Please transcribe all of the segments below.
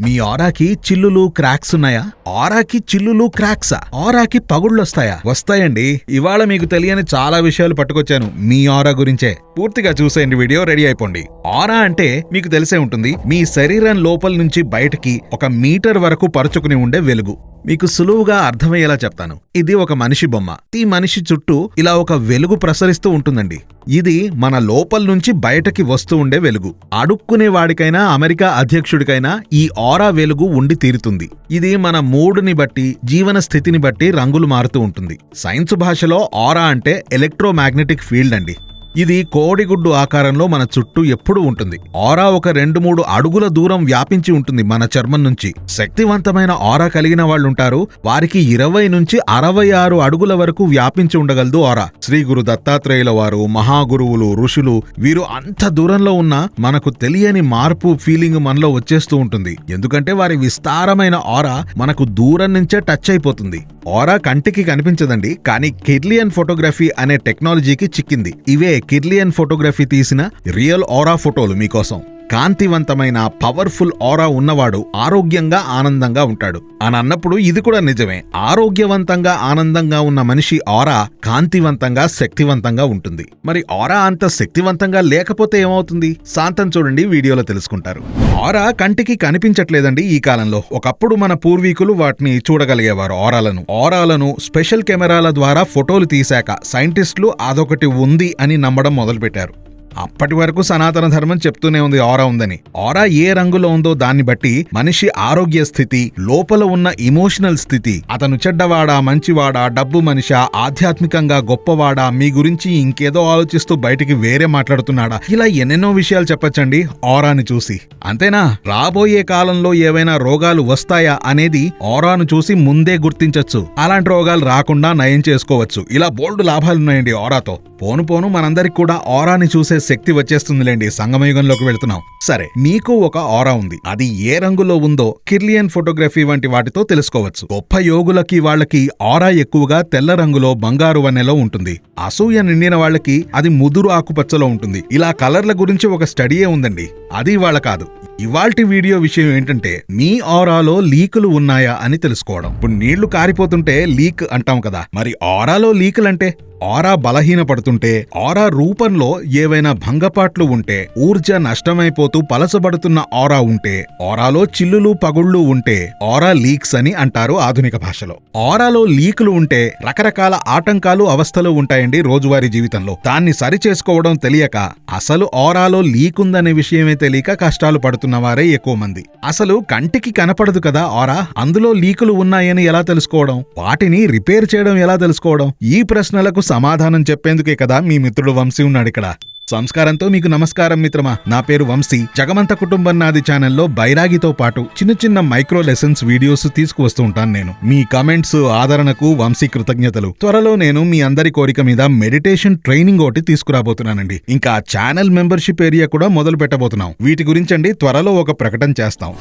మీ ఆరాకి చిల్లులు క్రాక్స్ ఉన్నాయా? ఆరాకి చిల్లులు క్రాక్సా? ఆరాకి పగుళ్ళొస్తాయా? వస్తాయండి. ఇవాళ మీకు తెలియని చాలా విషయాలు పట్టుకొచ్చాను మీ ఆరా గురించే. పూర్తిగా చూసేయండి వీడియో రెడీ అయిపోండి. ఆరా అంటే మీకు తెలిసే ఉంటుంది మీ శరీరం లోపల నుంచి బయటకి ఒక మీటర్ వరకు పరుచుకుని ఉండే వెలుగు. మీకు సులువుగా అర్థమయ్యేలా చెప్తాను. ఇది ఒక మనిషి బొమ్మ. ఈ మనిషి చుట్టూ ఇలా ఒక వెలుగు ప్రసరిస్తూ ఉంటుందండి. ఇది మన లోపల నుంచి బయటకి వస్తూ ఉండే వెలుగు. అడుక్కునే వాడికైనా అమెరికా అధ్యక్షుడికైనా ఈ ఆరా వెలుగు ఉండి తీరుతుంది. ఇది మన మూడుని బట్టి జీవన స్థితిని బట్టి రంగులు మారుతూ ఉంటుంది. సైన్స్ భాషలో ఆరా అంటే ఎలక్ట్రోమాగ్నెటిక్ ఫీల్డ్ అండి. ఇది కోడిగుడ్డు ఆకారంలో మన చుట్టూ ఎప్పుడూ ఉంటుంది. ఆరా ఒక రెండు మూడు అడుగుల దూరం వ్యాపించి ఉంటుంది మన చర్మం నుంచి. శక్తివంతమైన ఆరా కలిగిన వాళ్ళుంటారు. వారికి ఇరవై నుంచి అరవై ఆరు అడుగుల వరకు వ్యాపించి ఉండగలదు ఆరా. శ్రీ గురు దత్తాత్రేయుల వారు మహాగురువులు ఋషులు వీరు అంత దూరంలో ఉన్నా మనకు తెలియని మార్పు ఫీలింగ్ మనలో వచ్చేస్తూ ఉంటుంది. ఎందుకంటే వారి విస్తారమైన ఆరా మనకు దూరం నుంచే టచ్ అయిపోతుంది. ఆరా కంటికి కనిపించదండి కానీ కిర్లియన్ ఫోటోగ్రఫీ అనే టెక్నాలజీకి చిక్కింది. ఇవే కిర్లియన్ ఫోటోగ్రఫీ తీసిన రియల్ ఆరా ఫోటోలు మీకోసం. కాంతివంతమైన పవర్ఫుల్ ఆరా ఉన్నవాడు ఆరోగ్యంగా ఆనందంగా ఉంటాడు. అని అన్నప్పుడు ఇది కూడా నిజమే. ఆరోగ్యవంతంగా ఆనందంగా ఉన్న మనిషి ఆరా కాంతివంతంగా శక్తివంతంగా ఉంటుంది. మరి ఆరా అంత శక్తివంతంగా లేకపోతే ఏమవుతుంది? శాంతం చూడండి వీడియోలో తెలుసుకుంటారు. ఆరా కంటికి కనిపించట్లేదండి ఈ కాలంలో. ఒకప్పుడు మన పూర్వీకులు వాటిని చూడగలిగేవారు ఆరాలను. ఆరాలను స్పెషల్ కెమెరాల ద్వారా ఫోటోలు తీశాక సైంటిస్టులు అదొకటి ఉంది అని నమ్మడం మొదలుపెట్టారు. అప్పటి వరకు సనాతన ధర్మం చెప్తూనే ఉంది ఆరా ఉందని. ఆరా ఏ రంగులో ఉందో దాన్ని బట్టి మనిషి ఆరోగ్య స్థితి లోపల ఉన్న ఇమోషనల్ స్థితి అతను చెడ్డవాడా మంచివాడా డబ్బు మనిషా ఆధ్యాత్మికంగా గొప్పవాడా మీ గురించి ఇంకేదో ఆలోచిస్తూ బయటికి వేరే మాట్లాడుతున్నాడా? ఇలా ఎన్నెన్నో విషయాలు చెప్పచ్చండి ఆరాని చూసి. అంతేనా? రాబోయే కాలంలో ఏవైనా రోగాలు వస్తాయా అనేది ఆరాను చూసి ముందే గుర్తించొచ్చు. అలాంటి రోగాలు రాకుండా నయం చేసుకోవచ్చు. ఇలా బోల్డ్ లాభాలున్నాయండి ఆరాతో. పోను పోను మనందరికి కూడా ఆరాని చూసే శక్తి వచ్చేస్తుందిలేండి. సంగమయుగంలోకి వెళుతున్నాం. సరే మీకు ఒక ఆరా ఉంది. అది ఏ రంగులో ఉందో కిర్లియన్ ఫోటోగ్రఫీ వంటి వాటితో తెలుసుకోవచ్చు. గొప్ప యోగులకి వాళ్ళకి ఆరా ఎక్కువగా తెల్ల రంగులో బంగారు వన్నెలో ఉంటుంది. అసూయ నిండిన వాళ్ళకి అది ముదురు ఆకుపచ్చలో ఉంటుంది. ఇలా కలర్ల గురించి ఒక స్టడీయే ఉందండి. అది వాళ్ళ కాదు. ఇవాల్టి వీడియో విషయం ఏంటంటే మీ ఆరాలో లీకులు ఉన్నాయా అని తెలుసుకోవడం. ఇప్పుడు నీళ్ళు కారిపోతుంటే లీక్ అంటాం కదా. మరి ఆరాలో లీకులంటే? ఆరా బలహీనపడుతుంటే ఆరా రూపంలో ఏవైనా భంగపాట్లు ఉంటే ఊర్జ నష్టమైపోతూ పలసబడుతున్న ఆరా ఉంటే ఆరాలో చిల్లులు పగుళ్ళు ఉంటే ఆరా లీక్స్ అని అంటారు ఆధునిక భాషలో. ఆరాలో లీకులు ఉంటే రకరకాల ఆటంకాలు అవస్థలు ఉంటాయండి రోజువారీ జీవితంలో. దాన్ని సరిచేసుకోవడం తెలియక అసలు ఆరాలో లీకుందనే విషయమే తెలియక కష్టాలు పడుతున్న వారే ఎక్కువ మంది. అసలు కంటికి కనపడదు కదా ఆరా? అందులో లీకులు ఉన్నాయని ఎలా తెలుసుకోవడం? వాటిని రిపేర్ చేయడం ఎలా తెలుసుకోవడం? ఈ ప్రశ్నలకు సమాధానం చెప్పేందుకే కదా మీ మిత్రుడు వంశీ ఉన్నాడు ఇక్కడ. సంస్కారంతో మీకు నమస్కారం మిత్రమా. నా పేరు వంశీ. జగమంత కుటుంబం నాది ఛానల్లో బైరాగితో పాటు చిన్న చిన్న మైక్రో లెసన్స్ వీడియోస్ తీసుకువస్తూ ఉంటాను నేను. మీ కమెంట్స్ ఆదరణకు వంశీ కృతజ్ఞతలు. త్వరలో నేను మీ అందరి కోరిక మీద మెడిటేషన్ ట్రైనింగ్ ఒకటి తీసుకురాబోతున్నానండి. ఇంకా ఛానల్ మెంబర్షిప్ ఏరియా కూడా మొదలు పెట్టబోతున్నాం వీటి గురించండి త్వరలో ఒక ప్రకటన చేస్తాం.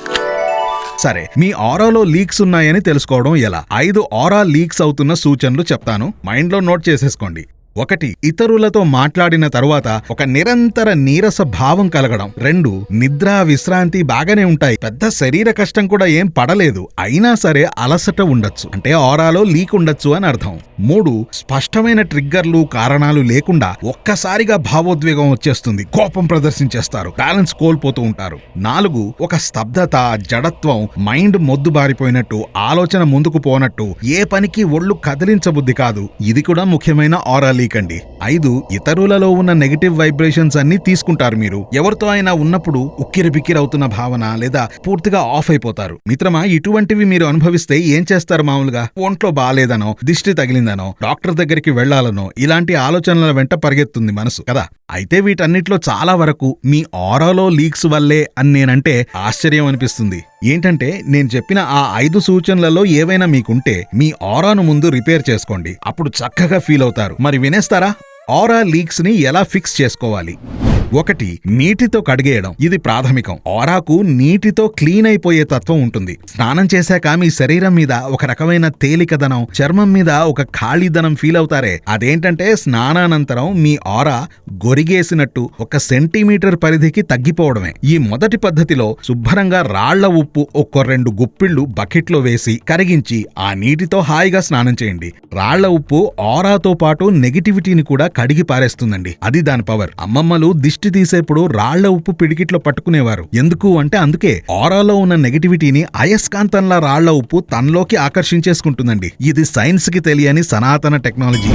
సరే మీ ఆరాలో లీక్స్ ఉన్నాయని తెలుసుకోవడం ఎలా? ఐదు ఆరా లీక్స్ అవుతున్న సూచనలు చెప్తాను. మైండ్లో నోట్ చేసేసుకోండి. ఒకటి ఇతరులతో మాట్లాడిన తరువాత ఒక నిరంతర నీరస భావం కలగడం. రెండు నిద్ర విశ్రాంతి బాగానే ఉంటాయి. పెద్ద శరీర కష్టం కూడా ఏం పడలేదు. అయినా సరే అలసట ఉండొచ్చు. అంటే ఆరాలో లీక్ ఉండొచ్చు అని అర్థం. మూడు స్పష్టమైన ట్రిగ్గర్లు కారణాలు లేకుండా ఒక్కసారిగా భావోద్వేగం వచ్చేస్తుంది. కోపం ప్రదర్శించేస్తారు. బ్యాలెన్స్ కోల్పోతూ ఉంటారు. నాలుగు ఒక స్తబ్దత జడత్వం మైండ్ మొద్దుబారిపోయినట్టు ఆలోచన ముందుకు పోనట్టు ఏ పనికి ఒళ్ళు కదిలించబుద్ధి కాదు. ఇది కూడా ముఖ్యమైన ఆరా లీక్. చేయకండి. ఐదు ఇతరులలో ఉన్న నెగటివ్ వైబ్రేషన్స్ అన్ని తీసుకుంటారు మీరు. ఎవరితో అయినా ఉన్నప్పుడు ఉక్కిరి బిక్కిరి అవుతున్న భావన లేదా పూర్తిగా ఆఫ్ అయిపోతారు. మిత్రమా ఇటువంటివి మీరు అనుభవిస్తే ఏం చేస్తారు మామూలుగా? ఒంట్లో బాగాలేదనో దిష్టి తగిలిందనో డాక్టర్ దగ్గరికి వెళ్ళాలనో ఇలాంటి ఆలోచనల వెంట పరిగెత్తుంది మనసు కదా? అయితే వీటన్నిటిలో చాలా వరకు మీ ఆరాలో లీక్స్ వల్లే అని నేనంటే ఆశ్చర్యం అనిపిస్తుంది. ఏంటంటే నేను చెప్పిన ఆ ఐదు సూచనలలో ఏవైనా మీకుంటే మీ ఆరాను ముందు రిపేర్ చేసుకోండి. అప్పుడు చక్కగా ఫీల్ అవుతారు. మరి వినేస్తారా? ఆరా లీక్స్ని ఎలా ఫిక్స్ చేసుకోవాలి? ఒకటి నీటితో కడిగేయడం. ఇది ప్రాథమికం. ఆరాకు నీటితో క్లీన్ అయిపోయే తత్వం ఉంటుంది. స్నానం చేశాక మీ శరీరం మీద ఒక రకమైన తేలికదనం చర్మం మీద ఒక ఖాళీదనం ఫీల్ అవుతారే. అదేంటంటే స్నానానంతరం మీ ఆరా గొరిగేసినట్టు ఒక సెంటీమీటర్ పరిధికి తగ్గిపోవడమే. ఈ మొదటి పద్ధతిలో శుభ్రంగా రాళ్ళ ఉప్పు ఒక్క రెండు గుప్పిళ్ళు బకెట్లో వేసి కరిగించి ఆ నీటితో హాయిగా స్నానం చేయండి. రాళ్ళ ఉప్పు ఆరాతో పాటు నెగిటివిటీని కూడా కడిగి పారేస్తుందండి. అది దాని పవర్. అమ్మమ్మలు దిష్టి తీసేప్పుడు రాళ్ళ ఉప్పు పిడికిట్లో పట్టుకునేవారు. ఎందుకు అంటే అందుకే ఆరాలో ఉన్న నెగిటివిటీని అయస్కాంతంలా రాళ్ళ ఉప్పు తనలోకి ఆకర్షించేసుకుంటుందండి. ఇది సైన్స్కి తెలియని సనాతన టెక్నాలజీ.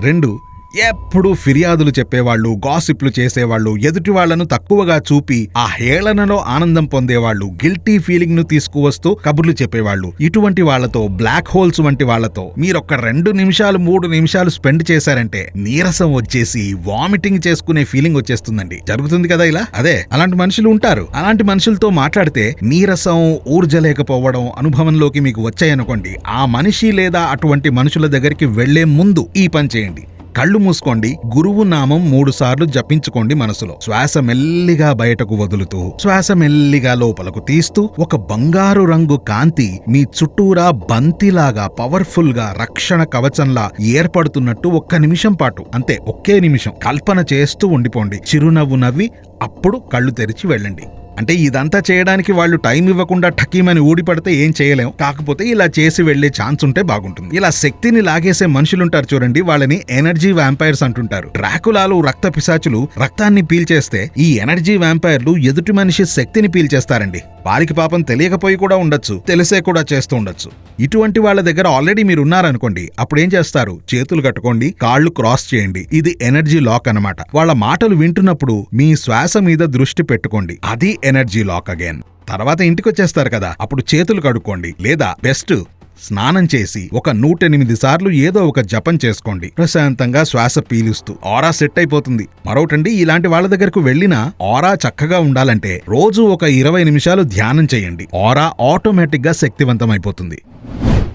రెండు ఎప్పుడు ఫిర్యాదులు చెప్పేవాళ్ళు గాసిప్లు చేసేవాళ్ళు ఎదుటి వాళ్ళను తక్కువగా చూపి ఆ హేళనలో ఆనందం పొందేవాళ్ళు గిల్టీ ఫీలింగ్ను తీసుకువస్తూ కబుర్లు చెప్పేవాళ్ళు. ఇటువంటి వాళ్ళతో బ్లాక్ హోల్స్ వంటి వాళ్ళతో మీరొక్క రెండు నిమిషాలు మూడు నిమిషాలు స్పెండ్ చేశారంటే నీరసం వచ్చేసి వామిటింగ్ చేసుకునే ఫీలింగ్ వచ్చేస్తుందండి. జరుగుతుంది కదా ఇలా? అదే అలాంటి మనుషులు ఉంటారు. అలాంటి మనుషులతో మాట్లాడితే నీరసం ఊర్జలేకపోవడం అనుభవంలోకి మీకు వచ్చాయనుకోండి. ఆ మనిషి లేదా అటువంటి మనుషుల దగ్గరికి వెళ్ళే ముందు ఈ పని చేయండి. కళ్ళు మూసుకోండి గురువు నామం మూడు సార్లు జపించుకోండి మనసులో. శ్వాస మెల్లిగా బయటకు వదులుతూ శ్వాస మెల్లిగా లోపలకు తీస్తూ ఒక బంగారు రంగు కాంతి మీ చుట్టూరా బంతిలాగా పవర్ఫుల్గా రక్షణ కవచంలా ఏర్పడుతున్నట్టు ఒక్క నిమిషం పాటు అంతే ఒకే నిమిషం కల్పన చేస్తూ ఉండిపోండి. చిరునవ్వు నవ్వి అప్పుడు కళ్ళు తెరిచి వెళ్ళండి. అంటే ఇదంతా చేయడానికి వాళ్ళు టైం ఇవ్వకుండా ఠకీమని ఊడిపడితే ఏం చేయలేం. కాకపోతే ఇలా చేసి వెళ్ళే ఛాన్స్ ఉంటే బాగుంటుంది. ఇలా శక్తిని లాగేసే మనుషులుంటారు చూడండి వాళ్ళని ఎనర్జీ వ్యాంపైర్స్ అంటుంటారు. డ్రాకులాలు రక్త పిశాచులు రక్తాన్ని పీల్చేస్తే ఈ ఎనర్జీ వ్యాంపైర్లు ఎదుటి మనిషి శక్తిని పీల్చేస్తారండి. వారికి పాపం తెలియకపోయి కూడా ఉండొచ్చు తెలిసే కూడా చేస్తూ ఉండొచ్చు. ఇటువంటి వాళ్ళ దగ్గర ఆల్రెడీ మీరు ఉన్నారనుకోండి అప్పుడు ఏం చేస్తారు? చేతులు కట్టుకోండి కాళ్ళు క్రాస్ చేయండి. ఇది ఎనర్జీ లాక్ అన్నమాట. వాళ్ళ మాటలు వింటున్నప్పుడు మీ శ్వాస మీద దృష్టి పెట్టుకోండి. అది ఎనర్జీ లాక్ అగైన్. తర్వాత ఇంటికి వచ్చేస్తారు కదా అప్పుడు చేతులు కడుక్కోండి లేదా బెస్ట్ స్నానం చేసి ఒక నూటెనిమిది సార్లు ఏదో ఒక జపం చేసుకోండి. ప్రశాంతంగా శ్వాస పీలుస్తూ ఆరా సెట్ అయిపోతుంది. మరొకటండి ఇలాంటి వాళ్ళ దగ్గరకు వెళ్ళినా ఆరా చక్కగా ఉండాలంటే రోజు ఒక ఇరవై నిమిషాలు ధ్యానం చేయండి. ఆరా ఆటోమేటిక్గా శక్తివంతమైపోతుంది.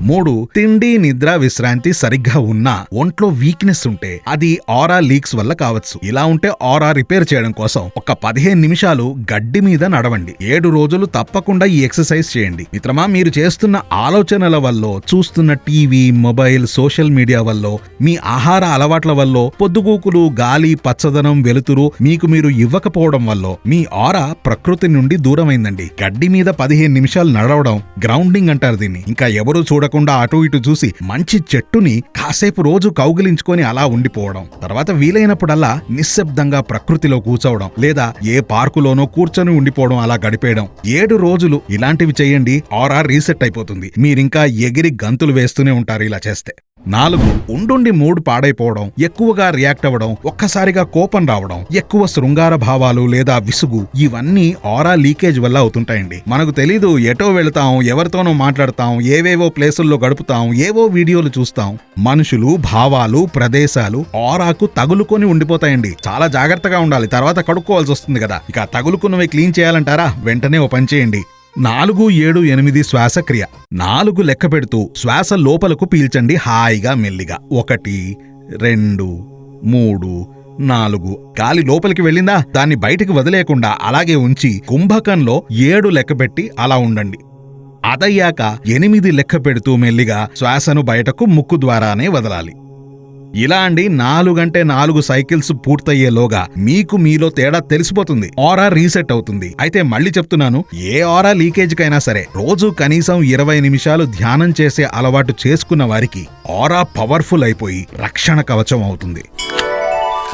మూడు తిండి నిద్ర విశ్రాంతి సరిగ్గా ఉన్నా ఒంట్లో వీక్నెస్ ఉంటే అది ఆరా లీక్స్ వల్ల కావచ్చు. ఇలా ఉంటే ఆరా రిపేర్ చేయడం కోసం ఒక పదిహేను నిమిషాలు గడ్డి మీద నడవండి. ఏడు రోజులు తప్పకుండా ఈ ఎక్సర్సైజ్ చేయండి. మిత్రమా మీరు చేస్తున్న ఆలోచనల వల్ల చూస్తున్న టీవీ మొబైల్ సోషల్ మీడియా వల్ల మీ ఆహార అలవాట్ల వల్ల పొద్దుగూకులు గాలి పచ్చదనం వెలుతురు మీకు మీరు ఇవ్వకపోవడం వల్ల మీ ఆరా ప్రకృతి నుండి దూరమైందండి. గడ్డి మీద పదిహేను నిమిషాలు నడవడం గ్రౌండింగ్ అంటారు దీన్ని. ఇంకా ఎవరూ చూడకుండా అటు ఇటు చూసి మంచి చెట్టుని కాసేపు రోజు కౌగిలించుకొని అలా ఉండిపోవడం. తర్వాత వీలైనప్పుడల్లా నిశ్శబ్దంగా ప్రకృతిలో కూర్చోవడం లేదా ఏ పార్కులోనో కూర్చొని ఉండిపోవడం అలా గడిపేయడం. ఏడు రోజులు ఇలాంటివి చేయండి ఆర్ఆర్ రీసెట్ అయిపోతుంది. మీరింకా ఎగిరి గంతులు వేస్తూనే ఉంటారు ఇలా చేస్తే. నాలుగు ఉండుండి మూడు పాడైపోవడం ఎక్కువగా రియాక్ట్ అవ్వడం ఒక్కసారిగా కోపం రావడం ఎక్కువ శృంగార భావాలు లేదా విసుగు ఇవన్నీ ఆరా లీకేజ్ వల్ల అవుతుంటాయండి. మనకు తెలీదు ఎటో వెళతాం ఎవరితోనో మాట్లాడతాం ఏవేవో ప్లేసుల్లో గడుపుతాం ఏవో వీడియోలు చూస్తాం. మనుషులు భావాలు ప్రదేశాలు ఆరాకు తగులుకొని ఉండిపోతాయండి. చాలా జాగ్రత్తగా ఉండాలి తర్వాత కడుక్కోవాల్సి వస్తుంది కదా. ఇక తగులుకున్నవి క్లీన్ చేయాలంటారా? వెంటనే ఓ పని చేయండి. నాలుగు ఏడు ఎనిమిది శ్వాసక్రియ. నాలుగు లెక్క పెడుతూ శ్వాస లోపలకు పీల్చండి హాయిగా మెల్లిగా. ఒకటి రెండు మూడు నాలుగు. గాలి లోపలికి వెళ్ళిందా? దాన్ని బయటికి వదిలేకుండా అలాగే ఉంచి కుంభకంలో ఏడు లెక్కపెట్టి అలా ఉండండి. అదయ్యాక ఎనిమిది లెక్క పెడుతూ మెల్లిగా శ్వాసను బయటకు ముక్కు ద్వారానే వదలాలి. ఇలా అండి నాలుగంటే నాలుగు సైకిల్స్ పూర్తయ్యేలోగా మీకు మీలో తేడా తెలిసిపోతుంది. ఆరా రీసెట్ అవుతుంది. అయితే మళ్ళీ చెప్తున్నాను ఏ ఆరా లీకేజ్కైనా సరే రోజు కనీసం ఇరవై నిమిషాలు ధ్యానం చేసే అలవాటు చేసుకున్న వారికి ఆరా పవర్ఫుల్ అయిపోయి రక్షణ కవచం అవుతుంది.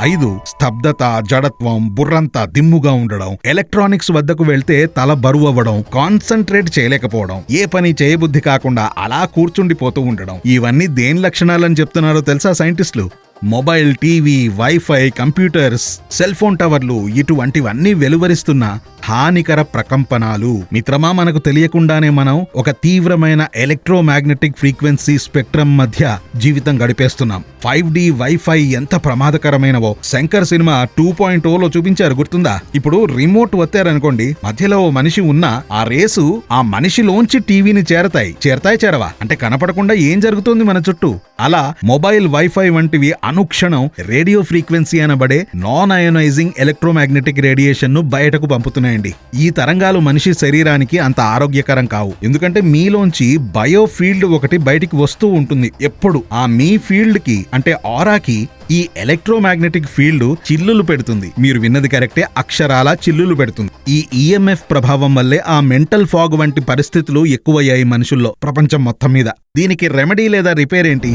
ఐదు స్తబ్దత జడత్వం బుర్రంతా దిమ్ముగా ఉండడం ఎలక్ట్రానిక్స్ వద్దకు వెళ్తే తల బరువు అవ్వడం కాన్సన్ట్రేట్ చేయలేకపోవడం ఏ పని చేయబుద్ధి కాకుండా అలా కూర్చుండిపోతూ ఉండడం ఇవన్నీ దేని లక్షణాలని చెప్తున్నారో తెలుసా సైంటిస్టులు? Mobile TV wifi computers cell phone టవర్లు ఇటువంటివన్నీ వెలువరిస్తున్న హానికర ప్రకంపనాలు. మిత్రమా మనకు తెలియకుండానే మనం ఒక తీవ్రమైన ఎలక్ట్రోమాగ్నెటిక్ ఫ్రీక్వెన్సీ స్పెక్ట్రమ్ మధ్య జీవితం గడిపేస్తున్నాం. ఫైవ్ డి వైఫై ఎంత ప్రమాదకరమైనవో శంకర్ సినిమా టూ పాయింట్లో చూపించారు గుర్తుందా? ఇప్పుడు రిమోట్ వత్తారనుకోండి మధ్యలో ఓ మనిషి ఉన్నా ఆ రేసు ఆ మనిషిలోంచి టీవీని చేరతాయి. చేరతాయి చేరవా? అంటే కనపడకుండా ఏం జరుగుతుంది మన చుట్టూ? అలా మొబైల్ వైఫై వంటివి అనుక్షణం రేడియో ఫ్రీక్వెన్సీ అనబడే నాన్ అయోనైజింగ్ ఎలక్ట్రోమాగ్నెటిక్ రేడియేషన్ను బయటకు పంపుతున్నాయండి. ఈ తరంగాలు మనిషి శరీరానికి అంత ఆరోగ్యకరం కావు. ఎందుకంటే మీలోంచి బయో ఫీల్డ్ ఒకటి బయటికి వస్తూ ఉంటుంది. ఎప్పుడు? ఆ మీ ఫీల్డ్కి అంటే ఆరాకి ఈ ఎలక్ట్రోమాగ్నెటిక్ ఫీల్డ్ చిల్లులు పెడుతుంది. మీరు విన్నది కరెక్టే అక్షరాల చిల్లులు పెడుతుంది. ఈ ఈఎంఎఫ్ ప్రభావం వల్లే ఆ మెంటల్ ఫాగ్ వంటి పరిస్థితులు ఎక్కువయ్యాయి మనుషుల్లో ప్రపంచం మొత్తం మీద. దీనికి రెమెడీ లేదా రిపేర్ ఏంటి?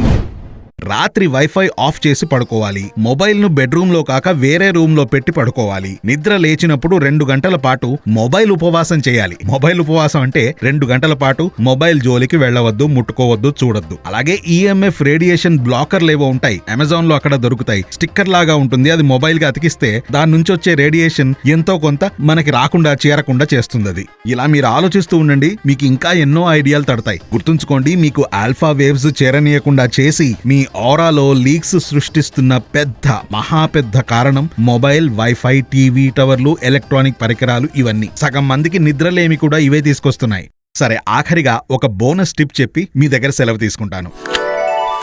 రాత్రి వైఫై ఆఫ్ చేసి పడుకోవాలి. మొబైల్ను బెడ్రూమ్లో కాక వేరే రూమ్లో పెట్టి పడుకోవాలి. నిద్ర లేచినప్పుడు రెండు గంటల పాటు మొబైల్ ఉపవాసం చేయాలి. మొబైల్ ఉపవాసం అంటే రెండు గంటల పాటు మొబైల్ జోలికి వెళ్ళవద్దు ముట్టుకోవద్దు చూడొద్దు. అలాగే ఈఎంఎఫ్ రేడియేషన్ బ్లాకర్లు ఏవో ఉంటాయి. అమెజాన్లో అక్కడ దొరుకుతాయి. స్టిక్కర్ లాగా ఉంటుంది. అది మొబైల్గా అతికిస్తే దాని నుంచి వచ్చే రేడియేషన్ ఎంతో కొంత మనకి రాకుండా చేరకుండా చేస్తుంది అది ఇలా మీరు ఆలోచిస్తూ ఉండండి. మీకు ఇంకా ఎన్నో ఐడియాలు తడతాయి. గుర్తుంచుకోండి మీకు ఆల్ఫా వేవ్స్ చేరనీయకుండా చేసి మీ ఆరాలో లీక్స్ సృష్టిస్తున్న పెద్ద మహా పెద్ద కారణం మొబైల్ వైఫై టీవీ టవర్లు ఎలక్ట్రానిక్ పరికరాలు ఇవన్నీ. సగం మందికి నిద్రలేమి కూడా ఇవే తీసుకొస్తున్నాయి. సరే ఆఖరిగా ఒక బోనస్ టిప్ చెప్పి మీ దగ్గర సెలవు తీసుకుంటాను.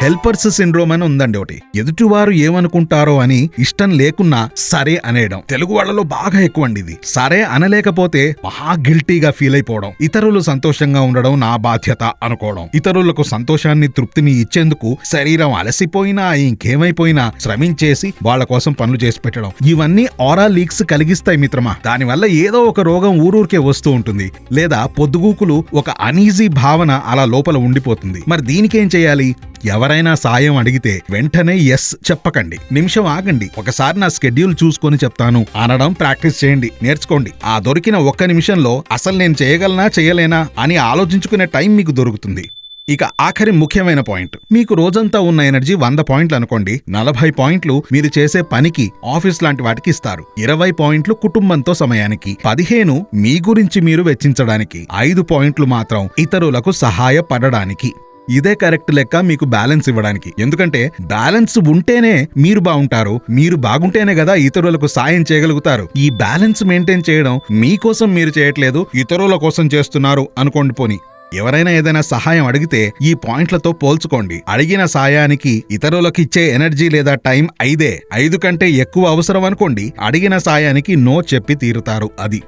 హెల్పర్స్ సిండ్రోమ్ అని ఉందండి ఒకటి. ఎదుటివారు ఏమనుకుంటారో అని ఇష్టం లేకున్నా సరే అనేయడం. తెలుగు వాళ్ళలో బాగా ఎక్కువ అండి ఇది. సరే అనలేకపోతే మహా గిల్టీగా ఫీల్ అయిపోవడం. ఇతరులు సంతోషంగా ఉండడం నా బాధ్యత అనుకోవడం. ఇతరులకు సంతోషాన్ని తృప్తిని ఇచ్చేందుకు శరీరం అలసిపోయినా ఇంకేమైపోయినా శ్రమించేసి వాళ్ళ కోసం పనులు చేసి పెట్టడం. ఇవన్నీ ఆరా లీక్స్ కలిగిస్తాయి మిత్రమా. దానివల్ల ఏదో ఒక రోగం ఊరూరికే వస్తూ ఉంటుంది. లేదా పొద్దుగూకులు ఒక అనీజీ భావన అలా లోపల ఉండిపోతుంది. మరి దీనికేం చేయాలి? ఎవరైనా సాయం అడిగితే వెంటనే ఎస్ చెప్పకండి. నిమిషం ఆగండి. ఒకసారి నా స్కెడ్యూల్ చూసుకొని చెప్తాను. అనడం ప్రాక్టీస్ చేయండి. నేర్చుకోండి. ఆ దొరికిన ఒక్క నిమిషంలో అసలు నేను చేయగలనా చేయలేనా అని ఆలోచించుకునే టైం మీకు దొరుకుతుంది. ఇక ఆఖరి ముఖ్యమైన పాయింట్. మీకు రోజంతా ఉన్న ఎనర్జీ వంద పాయింట్లు అనుకోండి. నలభై పాయింట్లు మీరు చేసే పనికి ఆఫీస్ లాంటి వాటికి ఇస్తారు. ఇరవై పాయింట్లు కుటుంబంతో సమయానికి. పదిహేను మీ గురించి మీరు వెచ్చించడానికి. ఐదు పాయింట్లు మాత్రం ఇతరులకు సహాయపడడానికి. ఇదే కరెక్ట్ లెక్క మీకు బ్యాలెన్స్ ఇవ్వడానికి. ఎందుకంటే బ్యాలెన్స్ ఉంటేనే మీరు బాగుంటారు మీరు బాగుంటేనే కదా ఇతరులకు సాయం చేయగలుగుతారు. ఈ బ్యాలెన్స్ మెయింటైన్ చేయడం మీకోసం మీరు చేయట్లేదు ఇతరుల కోసం చేస్తున్నారు అనుకోండి పోని. ఎవరైనా ఏదైనా సహాయం అడిగితే ఈ పాయింట్లతో పోల్చుకోండి. అడిగిన సాయానికి ఇతరులకు ఇచ్చే ఎనర్జీ లేదా టైం ఐదే. ఐదు కంటే ఎక్కువ అవసరం అనుకోండి అడిగిన సాయానికి నో చెప్పి తీరుతారు అది.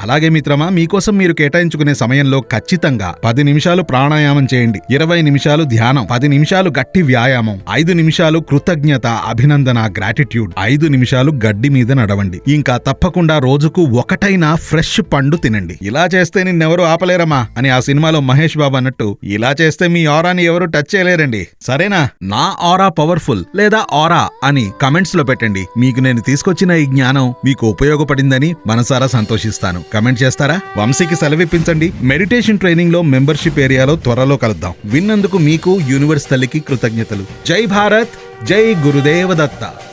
అలాగే మిత్రమా మీకోసం మీరు కేటాయించుకునే సమయంలో ఖచ్చితంగా పది నిమిషాలు ప్రాణాయామం చేయండి. ఇరవై నిమిషాలు ధ్యానం పది నిమిషాలు గట్టి వ్యాయామం ఐదు నిమిషాలు కృతజ్ఞత అభినందన గ్రాటిట్యూడ్ ఐదు నిమిషాలు గడ్డి మీద నడవండి. ఇంకా తప్పకుండా రోజుకు ఒకటైనా ఫ్రెష్ పండు తినండి. ఇలా చేస్తే నిన్నెవరూ ఆపలేరమ్మా అని ఆ సినిమాలో మహేష్ బాబు అన్నట్టు ఇలా చేస్తే మీ ఆరాని ఎవరు టచ్ చేయలేరండి. సరేనా? నా ఆరా పవర్ఫుల్ లేదా ఆరా అని కమెంట్స్లో పెట్టండి. మీకు నేను తీసుకొచ్చిన ఈ జ్ఞానం మీకు ఉపయోగపడిందని మనసారా సంతోషిస్తాను. కమెంట్ చేస్తారా? వంశీకి సెలవిప్పించండి. మెడిటేషన్ ట్రైనింగ్లో మెంబర్షిప్ ఏరియాలో త్వరలో కలుద్దాం. విన్నందుకు మీకు యూనివర్స్ తల్లికి కృతజ్ఞతలు. జై భారత్ జై గురుదేవ దత్త